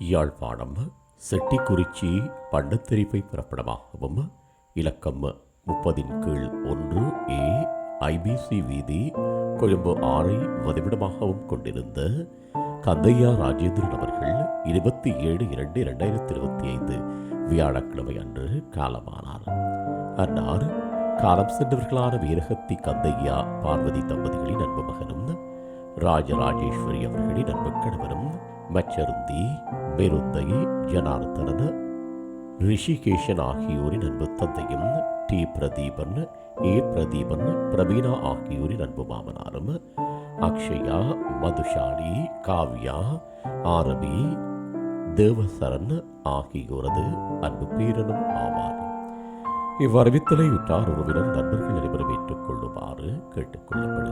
யாழ்ப்பாணம் செட்டிக்குறிச்சி பண்டத்தெரிப்பை பிறப்பிடமாகவும் இலக்கம் முப்பதின் கீழ் ஒன்று ஏ ஐபிசி வீதி கொழும்பு ஆறை வதிவிடமாகவும் கொண்டிருந்த கந்தையா ராஜேந்திரன் அவர்கள் இருபத்தி ஏழு இரண்டு இரண்டாயிரத்தி இருபத்தி ஐந்து வியாழக்கிழமை அன்று காலமானார். அன்னார் காலம் சென்றவர்களான வீரகத்தி கந்தையா பார்வதி தம்பதிகளின் அன்பு மகனும் ராஜராஜேஸ்வரி அவர்களின் அன்பு கணவரும் மச்சருந்தி பெருந்தை ஜனார்த்தனன் ரிஷிகேஷன் ஆகியோரின் அன்பு தந்தையும் டி. பிரதீபன் ஏ. பிரதீபன் பிரவீனா ஆகியோரின் அன்பு மாமனாரும் அக்ஷயா மதுஷாலி காவ்யா ஆரபி தேவசரன் ஆகியோரது அன்பு பேரனும் ஆவார். இவ்வறிவித்தலை உற்றார் உறவினர் நண்பர்கள் அனைவரும் ஏற்றுக்கொள்ளுமாறு கேட்டுக்கொள்ளப்படும்